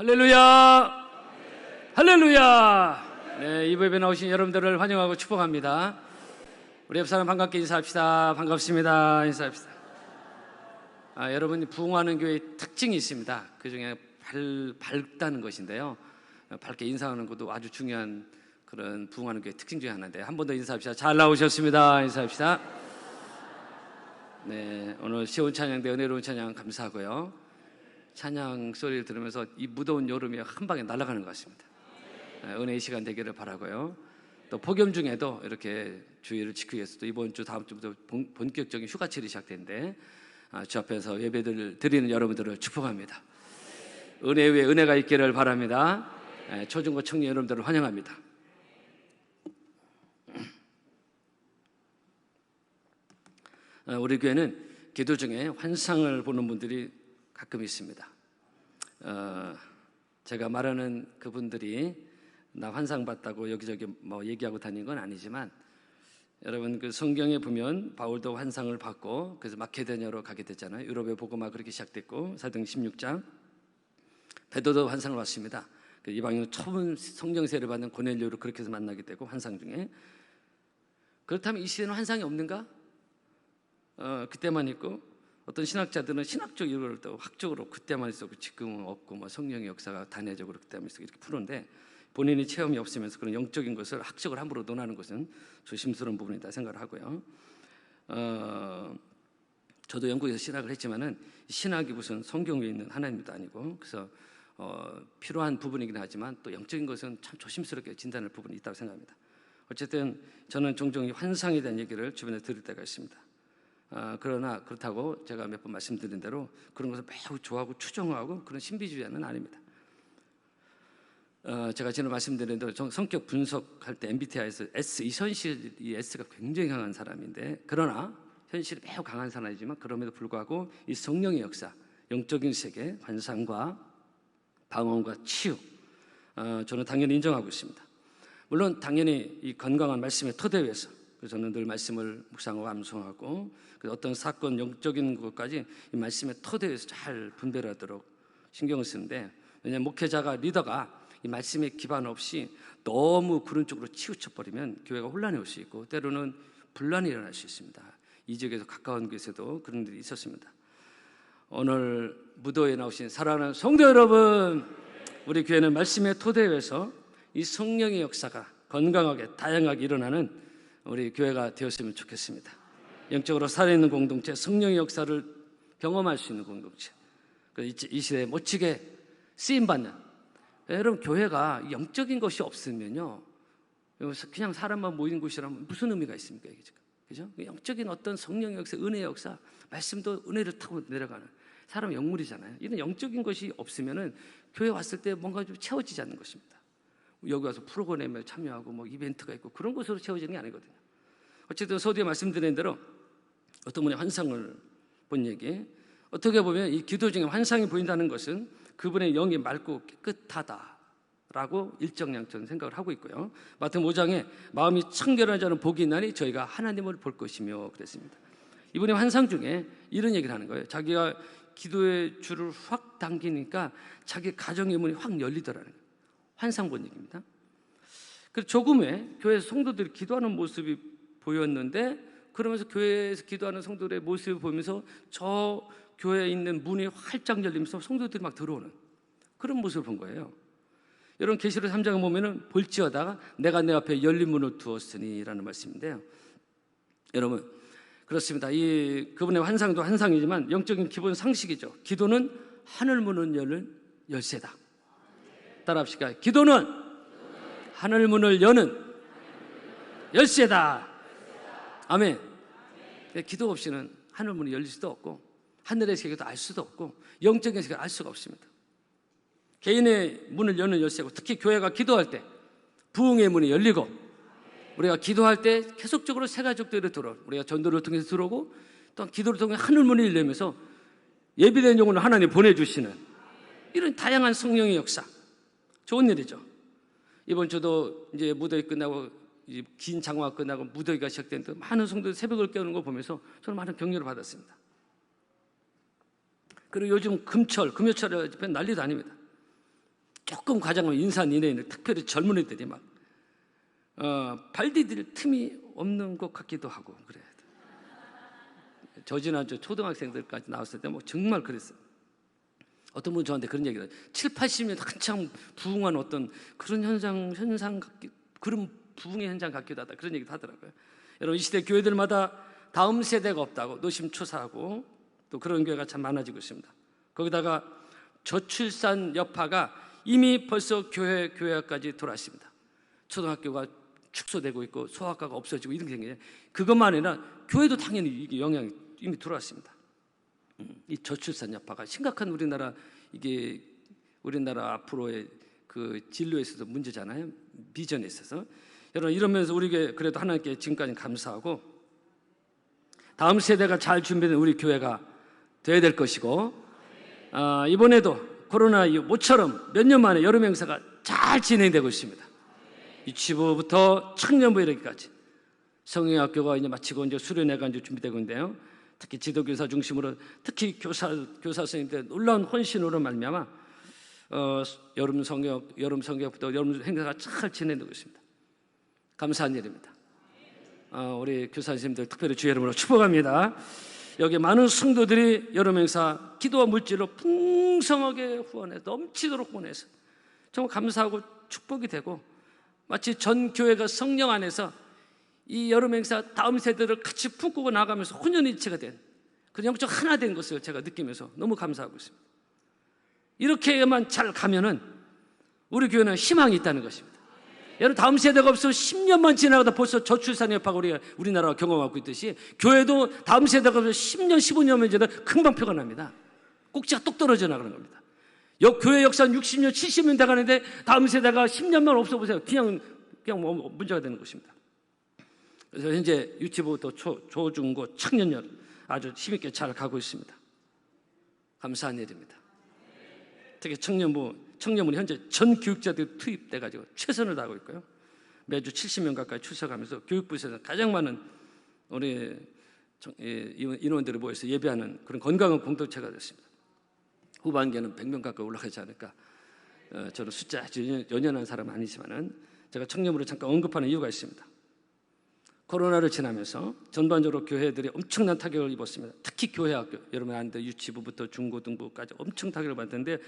할렐루야! 할렐루야! 네, 이부 예배 나오신 여러분들을 환영하고 축복합니다. 우리 옆 사람 반갑게 인사합시다. 반갑습니다. 인사합시다. 아, 여러분이 부흥하는 교회의 특징이 있습니다. 그 중에 밝, 밝다는 것인데요. 밝게 인사하는 것도 아주 중요한 그런 부흥하는 교회 특징 중에 하나인데 한 번 더 인사합시다. 잘 나오셨습니다. 인사합시다. 네, 오늘 시온 찬양 대 은혜로운 찬양 감사하고요. 찬양 소리를 들으면서 이 무더운 여름이 한 방에 날아가는 것 같습니다. 네, 은혜의 시간 되기를 바라고요. 또 폭염 중에도 이렇게 주의를 지키기 위해서도 이번 주 다음 주부터 본, 본격적인 휴가철이 시작되는데 아, 주 앞에서 예배를 드리는 여러분들을 축복합니다. 은혜 위에 은혜가 있기를 바랍니다. 네, 초중고 청년 여러분들을 환영합니다. 어, 우리 교회는 기도 중에 환상을 보는 분들이 가끔 있습니다. 어, 제가 말하는 그분들이 나 환상 봤다고 여기저기 뭐 얘기하고 다니는 건 아니지만 여러분 그 성경에 보면 바울도 환상을 받고 그래서 마케도니아로 가게 됐잖아요. 유럽의 복음화 그렇게 시작됐고 사도행 16장 베드로도 환상을 봤습니다. 그 이방인 처음 성령 세를 받는 고넬료를 그렇게 해서 만나게 되고 환상 중에 그렇다면 이 시대는 환상이 없는가? 어, 그때만 있고 어떤 신학자들은 신학적 이유를 또 학적으로 그때만 있었고 지금은 없고 뭐 성령의 역사가 단회적으로 그때만 있었고 이렇게 푸는데 본인이 체험이 없으면서 그런 영적인 것을 학적으로 함부로 논하는 것은 조심스러운 부분이다 생각을 하고요. 어, 저도 영국에서 신학을 했지만은 신학이 무슨 성경 위에 있는 하나님도 아니고 그래서 어, 필요한 부분이긴 하지만 또 영적인 것은 참 조심스럽게 진단할 부분이 있다고 생각합니다. 어쨌든 저는 종종 환상에 대한 얘기를 주변에 들을 때가 있습니다. 아, 그러나 그렇다고 제가 몇 번 말씀드린 대로 그런 것을 매우 좋아하고 추종하고 그런 신비주의자는 아닙니다. 어, 제가 지난 말씀드린 대로 성격 분석할 때 MBTI에서 S, 이 현실 이 S가 굉장히 강한 사람인데 그러나 현실이 매우 강한 사람이지만 그럼에도 불구하고 이 성령의 역사, 영적인 세계, 환상과 방언과 치유 어, 저는 당연히 인정하고 있습니다. 물론 당연히 이 건강한 말씀의 토대 위에서 그래서 저는 늘 말씀을 묵상하고 암송하고 어떤 사건 영적인 것까지 이 말씀의 토대에서 잘 분별하도록 신경을 쓰는데 왜냐하면 목회자가 리더가 이 말씀에 기반 없이 너무 그런 쪽으로 치우쳐 버리면 교회가 혼란이 올 수 있고 때로는 분란이 일어날 수 있습니다. 이 지역에서 가까운 곳에서도 그런 일이 있었습니다. 오늘 무도에 나오신 사랑하는 성도 여러분, 우리 교회는 말씀의 토대에서 이 성령의 역사가 건강하게 다양하게 일어나는 우리 교회가 되었으면 좋겠습니다. 영적으로 살아있는 공동체, 성령의 역사를 경험할 수 있는 공동체. 그이 시대에 멋지게 쓰임받는. 여러분, 교회가 영적인 것이 없으면요. 그냥 사람만 모이는 곳이라면 무슨 의미가 있습니까? 이게 지금. 그죠? 그 영적인 어떤 성령의 역사, 은혜의 역사, 말씀도 은혜를 타고 내려가는 사람 영물이잖아요. 이런 영적인 것이 없으면은 교회 왔을 때 뭔가 좀 채워지지 않는 것입니다. 여기 와서 프로그램에 참여하고 뭐 이벤트가 있고 그런 것으로 채워지는 게 아니거든요. 어쨌든 서두에 말씀드린 대로 어떤 분이 환상을 본 얘기 어떻게 보면 이 기도 중에 환상이 보인다는 것은 그분의 영이 맑고 깨끗하다라고 일정량전 생각을 하고 있고요. 마태 5장에 마음이 청결한 자는 복이 있나니 저희가 하나님을 볼 것이며 그랬습니다. 이분이 환상 중에 이런 얘기를 하는 거예요. 자기가 기도의 줄을 확 당기니까 자기 가정의 문이 확 열리더라는 거예요. 환상. 그 조금 후에 교회 성도들이 기도하는 모습이 보였는데 그러면서 교회에서 기도하는 성도들의 모습을 보면서 저 교회에 있는 문이 활짝 열리면서 성도들이 막 들어오는 그런 모습을 본 거예요. 여러분 계시록 3장에 보면은 볼지어다가 내가 내 앞에 열린 문을 두었으니라는 말씀인데요. 여러분 그렇습니다. 이 그분의 환상도 환상이지만 영적인 기본 상식이죠. 기도는 하늘 문을 여는 열쇠다. 따라합시다. 기도는 하늘 문을 여는 열쇠다. 아멘. 기도 없이는 하늘 문이 열릴 수도 없고 하늘의 세계도 알 수도 없고 영적인 세계를 알 수가 없습니다. 개인의 문을 여는 열쇠고 특히 교회가 기도할 때 부흥의 문이 열리고 우리가 기도할 때 계속적으로 세 가족들이 들어 우리가 전도를 통해서 들어오고 또 기도를 통해 하늘 문이 열리면서 예비된 영혼을 하나님 보내주시는 이런 다양한 성령의 역사 좋은 일이죠. 이번 주도 이제 무더위 끝나고 긴 장화가 끝나고 무더위가 시작되는데 많은 성도들 새벽을 깨우는 거 보면서 저는 많은 격려를 받았습니다. 그리고 요즘 금철, 금요철에 난리도 아닙니다. 조금 과장하면 인산인해는 특별히 젊은 애들이 막 어, 발 디딜 틈이 없는 것 같기도 하고 그래요. 저 지난주 초등학생들까지 나왔을 때 뭐 정말 그랬어요. 어떤 분 저한테 그런 얘기를 해요. 7, 80년 한창 부흥한 어떤 그런 현상 현상 같기 그런 부흥의 현상 같기도 하다 그런 얘기도 하더라고요. 여러분 이 시대 교회들마다 다음 세대가 없다고 노심초사하고 또 그런 교회가 참 많아지고 있습니다. 거기다가 저출산 여파가 이미 벌써 교회 교회까지 돌아왔습니다. 초등학교가 축소되고 있고 소아과가 없어지고 이런 게 생겨요. 그것만 아니라 교회도 당연히 이게 영향이 이미 들어왔습니다. 음, 이 저출산 여파가 심각한 우리나라 이게 우리나라 앞으로의 그 진로에 있어서 문제잖아요. 비전에 있어서 여러분 이러면서 우리에게 그래도 하나님께 지금까지 감사하고 다음 세대가 잘 준비된 우리 교회가 돼야 될 것이고 아, 이번에도 코로나 이후 모처럼 몇 년 만에 여름 행사가 잘 진행되고 있습니다. 유치부부터 청년부 이르기까지 성형학교가 이제 마치고 이제 수련회가 이제 준비되고 있는데요. 특히 지도교사 중심으로 특히 교사 교사 선생님들 놀라운 헌신으로 말미암아 어, 여름 성역 여름 성역부터 여름 행사가 잘 진행되고 있습니다. 감사한 일입니다. 어, 우리 교사 선생님들 특별히 주의 이름으로 축복합니다. 여기 많은 성도들이 여름 행사 기도와 물질로 풍성하게 후원해 넘치도록 보내서 정말 감사하고 축복이 되고 마치 전 교회가 성령 안에서 이 여름 행사 다음 세대를 같이 품고 나가면서 혼연일체가 된그 영적 하나 된 것을 제가 느끼면서 너무 감사하고 있습니다. 이렇게만 잘 가면은 우리 교회는 희망이 있다는 것입니다. 여러분 다음 세대가 없으면 10년만 지나가다 벌써 저출산 여파가 우리가 우리나라가 경험하고 있듯이 교회도 다음 세대가 없으면 10년, 15년만 지나다 금방 표가 납니다. 꼭지가 똑 떨어져 나가는 겁니다. 역 교회 역사는 60년, 70년 돼 가는데 다음 세대가 10년만 없어 보세요. 그냥 그냥 뭐 문제가 되는 것입니다. 그래서 현재 유치부부터 초, 초중고 청년연 아주 힘있게 잘 가고 있습니다. 감사한 일입니다. 특히 청년부 청년부는 현재 전 교육자들이 투입돼 가지고 최선을 다하고 있고요. 매주 70명 가까이 출석하면서 교육부에서 가장 많은 우리 인원들이 모여서 예배하는 그런 건강한 공동체가 됐습니다. 후반기에는 100명 가까이 올라가지 않을까. 어, 저는 숫자 연연한 사람은 아니지만은 제가 청년부를 잠깐 언급하는 이유가 있습니다. 코로나를 지나면서 전반적으로 교회들이 엄청난 타격을 입었습니다. 특히 교회 학교, 여러분 아는데 유치부부터 중고등부까지 엄청 타격을 받았는데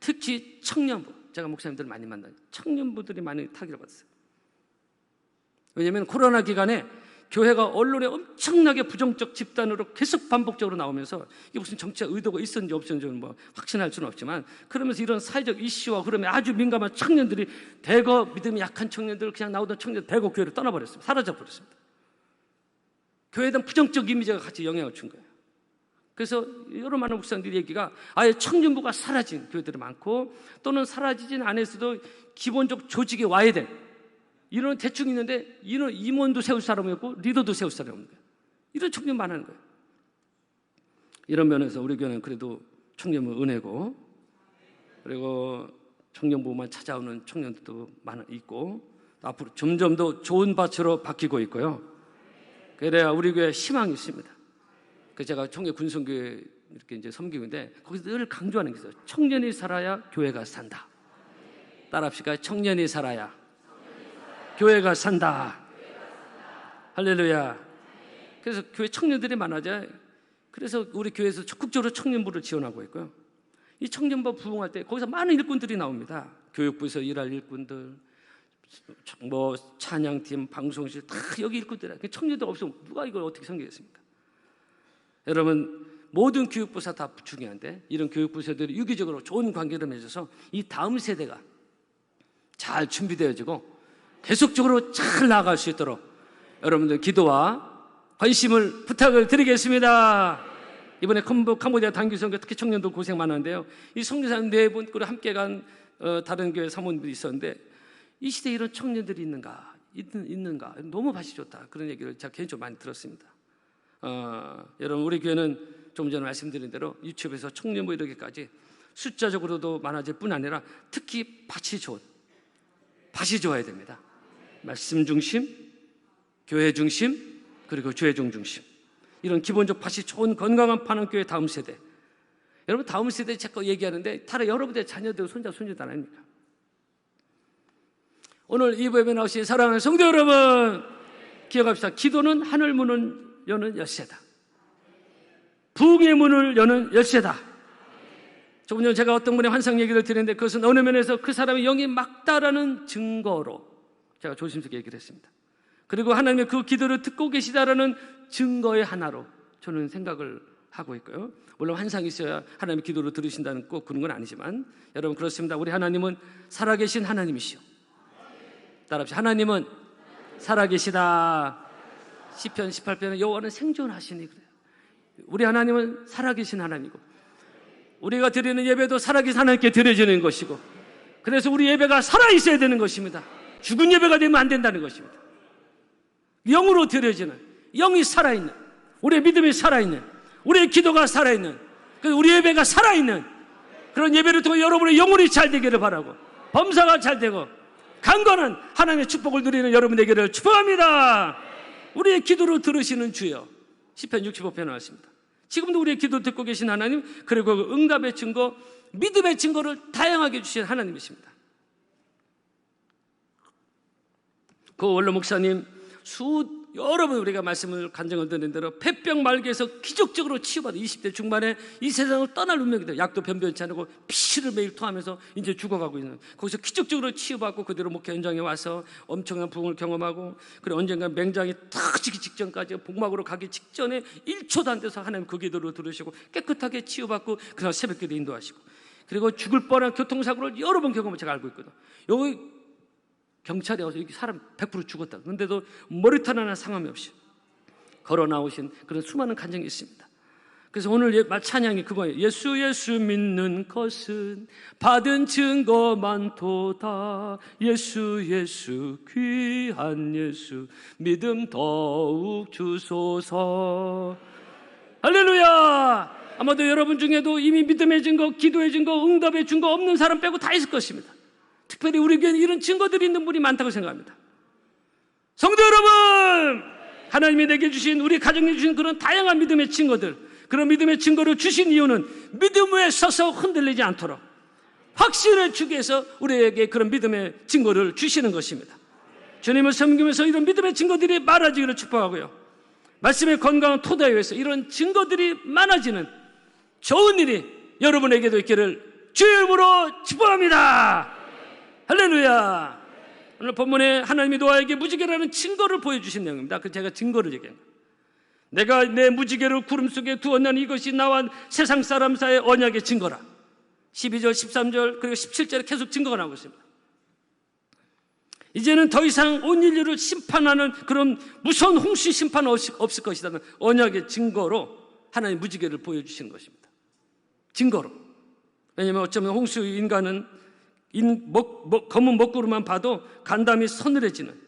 특히 청년부, 제가 목사님들 많이 만나요. 청년부들이 많이 타격을 받았어요. 왜냐하면 코로나 기간에 교회가 언론에 엄청나게 부정적 집단으로 계속 반복적으로 나오면서 이게 무슨 정치적 의도가 있었는지 없었는지는 뭐 확신할 수는 없지만 그러면서 이런 사회적 이슈와 흐름에 아주 민감한 청년들이 대거 믿음이 약한 청년들 그냥 나오던 청년들 대거 교회를 떠나버렸습니다. 사라져버렸습니다. 교회에 대한 부정적 이미지가 같이 영향을 준 거예요. 그래서 여러 많은 목사님들이 얘기가 아예 청년부가 사라진 교회들이 많고 또는 사라지진 않았어도 기본적 조직에 와야 돼. 이런 대충 있는데 이런 임원도 세울 사람이 없고 리더도 세울 사람이 없는 거예요. 이런 청년 많은 거예요. 이런 면에서 우리 교회는 그래도 청년부 은혜고 그리고 청년부만 찾아오는 청년들도 많아 있고 앞으로 점점 더 좋은 밭으로 바뀌고 있고요. 그래야 우리 교회 희망이 있습니다. 그 제가 청계 군성교회 이렇게 이제 섬기는데 거기서 늘 강조하는 게 있어요. 청년이 살아야 교회가 산다. 따라합시다. 청년이 살아야 교회가 산다. 할렐루야. 그래서 교회 청년들이 많아져. 그래서 우리 교회에서 적극적으로 청년부를 지원하고 있고요. 이 청년부 부흥할 때 거기서 많은 일꾼들이 나옵니다. 교육부에서 일할 일꾼들, 뭐 찬양팀, 방송실 다 여기 일꾼들이야. 청년들 없으면 누가 이걸 어떻게 섬기겠습니까? 여러분 모든 교육부사 다 중요한데 이런 교육부사들이 유기적으로 좋은 관계를 맺어서 이 다음 세대가 잘 준비되어지고 계속적으로 잘 나아갈 수 있도록 여러분들 기도와 관심을 부탁을 드리겠습니다. 이번에 캄보디아 단기선교 특히 청년들 고생 많았는데요. 이 성교사님 네분 그리고 함께 간 어, 다른 교회 사모님들이 있었는데 이 시대에 이런 청년들이 있는가 있는, 가 너무 맛이 좋다 그런 얘기를 제가 개인적으로 많이 들었습니다. 어, 여러분 우리 교회는 좀 전에 말씀드린 대로 유튜브에서 청년 부 이렇게까지 숫자적으로도 많아질 뿐 아니라 특히 밭이 좋은 밭이 좋아야 됩니다. 말씀 중심, 교회 중심, 그리고 죄종 중심. 이런 기본적 밭이 좋은 건강한 파는 교회 다음 세대. 여러분 다음 세대 자꾸 얘기하는데 다른 여러분의 자녀들 손자 손주들 아닙니까? 오늘 이 법에 나오신 사랑하는 성도 여러분, 기억합시다. 기도는 하늘 문을 여는 열쇠다. 부흥의 문을 여는 열쇠다. 조금 전 제가 어떤 분의 환상 얘기를 드렸는데 그것은 어느 면에서 그 사람의 영이 막다라는 증거로 제가 조심스럽게 얘기를 했습니다. 그리고 하나님의 그 기도를 듣고 계시다라는 증거의 하나로 저는 생각을 하고 있고요. 물론 환상이 있어야 하나님의 기도를 들으신다는 꼭 그런 건 아니지만 여러분 그렇습니다. 우리 하나님은 살아계신 하나님이시오. 따라합시다. 하나님은 살아계시다. 시편 18편은 여호와는 생존하시니 그래요. 우리 하나님은 살아계신 하나님이고 우리가 드리는 예배도 살아계신 하나님께 드려지는 것이고 그래서 우리 예배가 살아 있어야 되는 것입니다. 죽은 예배가 되면 안 된다는 것입니다. 영으로 드려지는 영이 살아 있는 우리의 믿음이 살아 있는 우리의 기도가 살아 있는 그래서 우리 예배가 살아 있는 그런 예배를 통해 여러분의 영혼이 잘 되기를 바라고 범사가 잘 되고 강건한 하나님의 축복을 누리는 여러분에게를 축복합니다. 우리의 기도를 들으시는 주여 10편 65편 나왔습니다. 지금도 우리의 기도 듣고 계신 하나님 그리고 그 응답의 증거 믿음의 증거를 다양하게 주신 하나님이십니다. 그 원로 목사님 수 여러 번 우리가 말씀을 간증을 듣는 대로 폐병 말기에서 기적적으로 치유받아 20대 중반에 이 세상을 떠날 운명이 돼 약도 변변치 않고 피를 매일 토하면서 이제 죽어가고 있는. 거기서 기적적으로 치유받고 그대로 목회 현장에 와서 엄청난 부흥을 경험하고 그리고 언젠가 맹장이 탁 지기 직전까지 복막으로 가기 직전에 1초도 안 돼서 하나님 그 기도를 들으시고 깨끗하게 치유받고 그날 새벽 기도 인도하시고. 그리고 죽을 뻔한 교통사고를 여러 번 경험을 제가 알고 있거든. 여기 경찰이 와서 여기 사람 100% 죽었다. 그런데도 머리털 하나 상함이 없이 걸어 나오신 그런 수많은 간증이 있습니다. 그래서 오늘 예- 찬양이 그거예요. 예수 예수 믿는 것은 받은 증거만 도다. 예수 예수 귀한 예수 믿음 더욱 주소서. 할렐루야! 아마도 여러분 중에도 이미 믿음의 증거, 기도의 증거, 응답의 증거 없는 사람 빼고 다 있을 것입니다. 특별히 우리 교회는 이런 증거들이 있는 분이 많다고 생각합니다. 성도 여러분! 하나님이 내게 주신, 우리 가정에 주신 그런 다양한 믿음의 증거들, 그런 믿음의 증거를 주신 이유는 믿음 위에 서서 흔들리지 않도록 확신을 주기 위해서 우리에게 그런 믿음의 증거를 주시는 것입니다. 주님을 섬기면서 이런 믿음의 증거들이 많아지기를 축복하고요. 말씀의 건강한 토대에 의해서 이런 증거들이 많아지는 좋은 일이 여러분에게도 있기를 주의 이름으로 축복합니다. 할렐루야. 오늘 본문에 하나님이 노아에게 무지개라는 증거를 보여주신 내용입니다. 그 제가 증거를 얘기한 거예요. 내가 내 무지개를 구름 속에 두었나니 이것이 나와 세상 사람 사이의 언약의 증거라. 12절, 13절, 그리고 17절에 계속 증거가 나오고 있습니다. 이제는 더 이상 온 인류를 심판하는 그런 무서운 홍수 심판 없을 것이라는 언약의 증거로 하나님 무지개를 보여주신 것입니다. 증거로. 왜냐하면 어쩌면 홍수 인간은 인, 먹, 먹, 검은 먹구름만 봐도 간담이 서늘해지는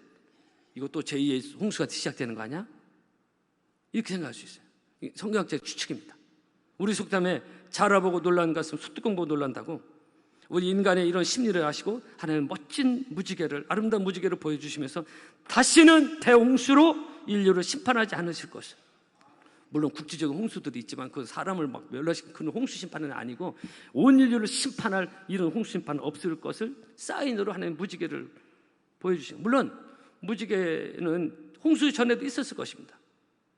이것도 제2의 홍수가 시작되는 거 아니야? 이렇게 생각할 수 있어요. 성경학적 추측입니다. 우리 속담에 자라보고 놀란 것은 소뚜껑 보고 놀란다고 우리 인간의 이런 심리를 아시고 하나님 멋진 무지개를 아름다운 무지개를 보여주시면서 다시는 대홍수로 인류를 심판하지 않으실 것을 물론 국지적인 홍수들이 있지만 그 사람을 막 멸라시키는 그런 홍수 심판은 아니고 온 인류를 심판할 이런 홍수 심판은 없을 것을 사인으로 하나님 무지개를 보여주시고 물론 무지개는 홍수 전에도 있었을 것입니다.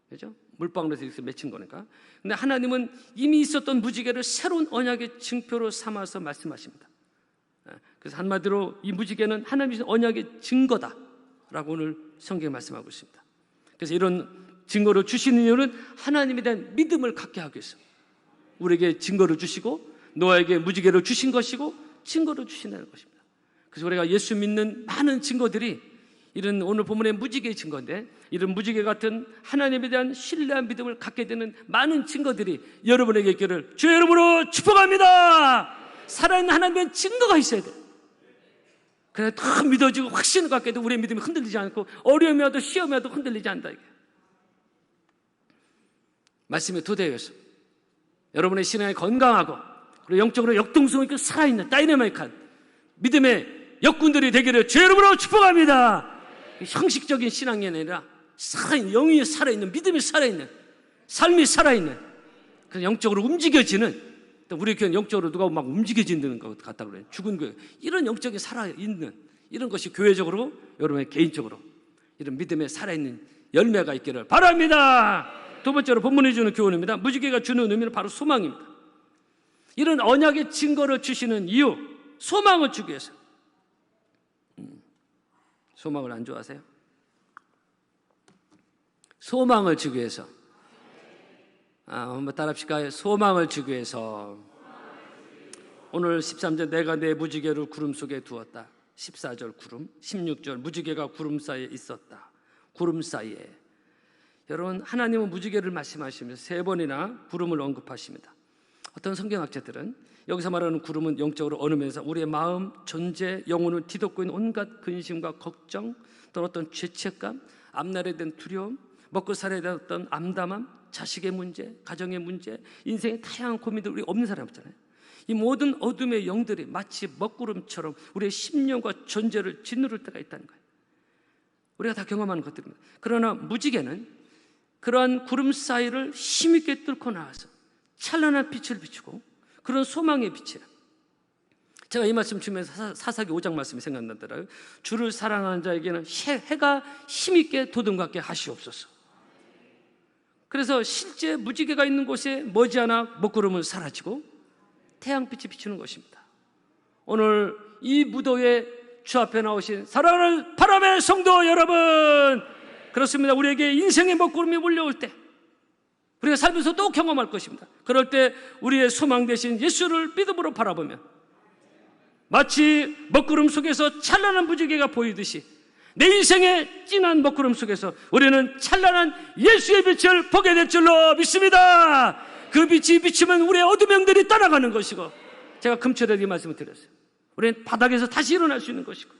그죠? 물방울에서 맺힌 거니까. 근데 하나님은 이미 있었던 무지개를 새로운 언약의 증표로 삼아서 말씀하십니다. 예, 그래서 한마디로 이 무지개는 하나님의 언약의 증거다라고 오늘 성경에 말씀하고 있습니다. 그래서 이런 증거를 주시는 이유는 하나님에 대한 믿음을 갖게 하기 위해서 우리에게 증거를 주시고 노아에게 무지개를 주신 것이고 증거를 주신다는 것입니다. 그래서 우리가 예수 믿는 많은 증거들이 이런 오늘 본문의 무지개의 증거인데 이런 무지개 같은 하나님에 대한 신뢰한 믿음을 갖게 되는 많은 증거들이 여러분에게 있기를 주의 이름으로 축복합니다. 살아있는 하나님의 증거가 있어야 돼. 그래 더 믿어지고 확신을 갖게 되고 우리의 믿음이 흔들리지 않고 어려움이 와도 시험이 와도 흔들리지 않다 이게. 말씀의 토대에서 여러분의 신앙이 건강하고 그리고 영적으로 역동성 있고 살아있는 다이내마이한 믿음의 역군들이 되기를 주의 이름으로 축복합니다. 형식적인 신앙이 아니라 살아있는 영이 살아있는 믿음이 살아있는 삶이 살아있는 그 영적으로 움직여지는 우리 교회 영적으로 누가 막 움직여지는 것 같다 그래 죽은 교회 이런 영적이 살아있는 이런 것이 교회적으로 여러분의 개인적으로 이런 믿음에 살아있는 열매가 있기를 바랍니다. 두 번째로 본문이 주는 교훈입니다. 무지개가 주는 의미는 바로 소망입니다. 이런 언약의 증거를 주시는 이유, 소망을 주기 위해서. 음, 소망을 안 좋아하세요? 소망을 주기 위해서. 아, 한번 따라합시다. 소망을 주기 위해서. 오늘 13절 내가 내 무지개를 구름 속에 두었다. 14절 구름, 16절 무지개가 구름 사이에 있었다. 구름 사이에. 여러분 하나님은 무지개를 말씀하시면서 세 번이나 구름을 언급하십니다. 어떤 성경학자들은 여기서 말하는 구름은 영적으로 어느면서 우리의 마음, 존재, 영혼을 뒤덮고 있는 온갖 근심과 걱정 또는 어떤 죄책감, 앞날에 대한 두려움, 먹고 살아야 될 어떤 암담함, 자식의 문제, 가정의 문제, 인생의 다양한 고민들 우리 없는 사람 없잖아요. 이 모든 어둠의 영들이 마치 먹구름처럼 우리의 심령과 존재를 짓누를 때가 있다는 거예요. 우리가 다 경험하는 것들입니다. 그러나 무지개는 그러한 구름 사이를 힘있게 뚫고 나와서 찬란한 빛을 비추고 그런 소망의 빛이라. 제가 이 말씀 주면서 사사기 5장 말씀이 생각나더라고요. 주를 사랑하는 자에게는 해가 힘있게 도듬갑게 하시옵소서. 그래서 실제 무지개가 있는 곳에 머지않아 먹구름은 사라지고 태양빛이 비추는 것입니다. 오늘 이 무도에 주 앞에 나오신 사랑하는 바람의 성도 여러분, 그렇습니다. 우리에게 인생의 먹구름이 몰려올 때, 우리가 살면서 또 경험할 것입니다. 그럴 때 우리의 소망 대신 예수를 믿음으로 바라보면 마치 먹구름 속에서 찬란한 무지개가 보이듯이 내 인생의 진한 먹구름 속에서 우리는 찬란한 예수의 빛을 보게 될 줄로 믿습니다. 그 빛이 비치면 우리의 어둠형들이 떠나가는 것이고 제가 금철에 이 말씀을 드렸어요. 우리는 바닥에서 다시 일어날 수 있는 것이고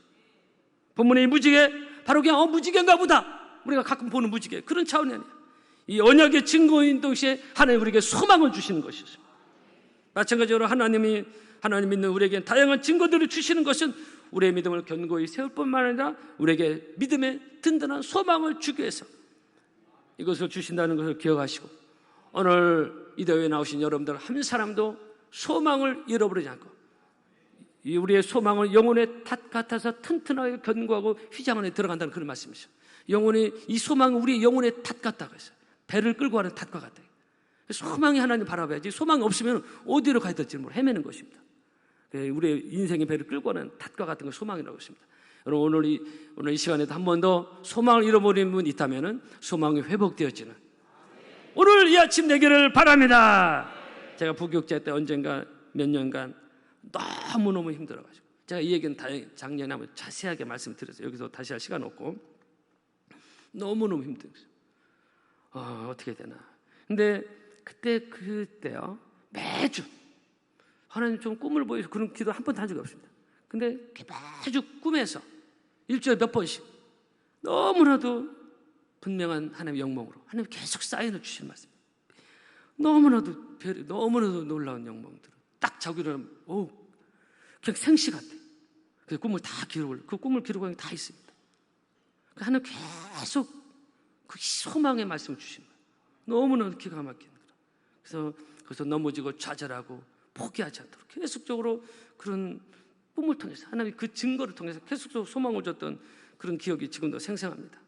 본문의 이 무지개 바로 그냥 어 무지개인가 보다 우리가 가끔 보는 무지개 그런 차원이 아니에요. 이 언약의 증거인 동시에 하나님 우리에게 소망을 주시는 것이죠. 마찬가지로 하나님이 하나님 믿는 우리에게 다양한 증거들을 주시는 것은 우리의 믿음을 견고히 세울 뿐만 아니라 우리에게 믿음의 든든한 소망을 주기 위해서 이것을 주신다는 것을 기억하시고 오늘 이 대회에 나오신 여러분들 한 사람도 소망을 잃어버리지 않고 우리의 소망을 영혼의 탓 같아서 튼튼하게 견고하고 휘장 안에 들어간다는 그런 말씀이죠. 영혼이 이 소망은 우리 영혼의 탓 같다고 했어요. 배를 끌고 가는 탓과 같다. 소망이 하나님 바라봐야지. 소망이 없으면 어디로 가야 될지 모르 헤매는 것입니다. 우리의 인생의 배를 끌고 가는 탓과 같은 걸 소망이라고 했습니다. 여러분 오늘 이 오늘 이 시간에도 한 번 더 소망을 잃어버린 분 있다면은 소망이 회복되어지는 오늘 이 아침 내기를 바랍니다. 제가 부교육자 때 언젠가 몇 년간 너무 너무 힘들어가지고 제가 이 얘기는 다 작년에 한번 자세하게 말씀드렸어요. 여기서 다시 할 시간 없고 너무 너무 힘들었어요. 어, 어떻게 되나? 근데 그때 그때요 매주 하나님 좀 꿈을 보여서 그런 기도 한 번도 한 적이 없습니다. 근데 매주 꿈에서 일주일에 몇 번씩 너무나도 분명한 하나님의 영광으로 하나님 계속 사인을 주시는 말씀. 너무나도 별 너무나도 놀라운 영광들. 딱 일어나면 오 그냥 생시 같아. 그 꿈을 다 기록을 그 꿈을 기록한 게 다 있습니다. 그 하나님 계속 그 소망의 말씀을 주시는 거예요. 너무나 기가 막히는 거라. 그래서 그래서 넘어지고 좌절하고 포기하지 않도록 계속적으로 그런 꿈을 통해서 하나님 그 증거를 통해서 계속적으로 소망을 줬던 그런 기억이 지금도 생생합니다.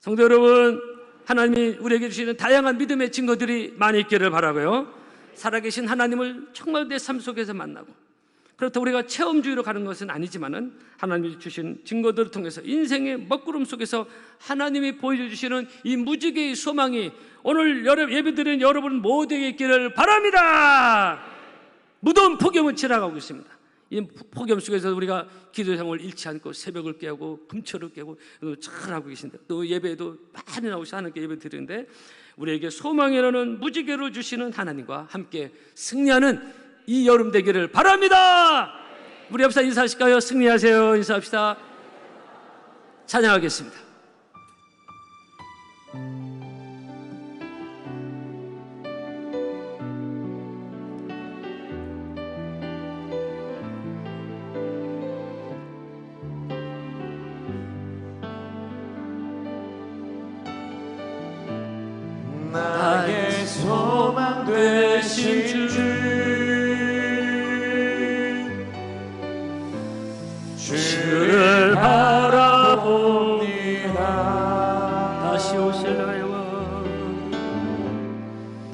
성도 여러분, 하나님이 우리에게 주시는 다양한 믿음의 증거들이 많이 있기를 바라고요. 살아계신 하나님을 정말 내 삶 속에서 만나고 그렇다고 우리가 체험주의로 가는 것은 아니지만은 하나님이 주신 증거들을 통해서 인생의 먹구름 속에서 하나님이 보여주시는 이 무지개의 소망이 오늘 예배드리는 여러분 모두에게 있기를 바랍니다. 무더운 폭염은 지나가고 있습니다. 이 폭염 속에서 우리가 기도 생활을 잃지 않고 새벽을 깨고 금초를 깨고 잘 하고 계신데 또 예배도 많이 나오시 하나님께 예배 드리는데 우리에게 소망이라는 무지개로 주시는 하나님과 함께 승리하는 이 여름 되기를 바랍니다. 우리 옆사 인사하실까요? 승리하세요. 인사합시다. 찬양하겠습니다.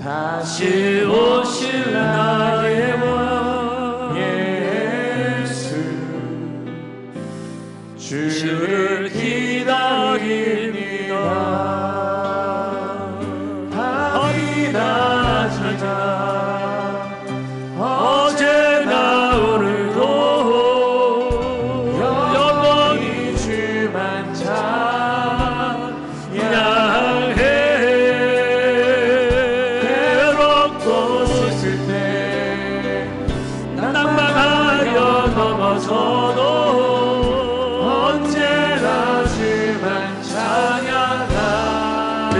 那是我心的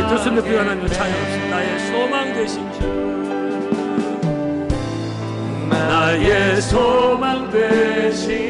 주 뜻을 높여 하나님 찬양합시다. 나의 소망 되신 주. 나의 소망 되신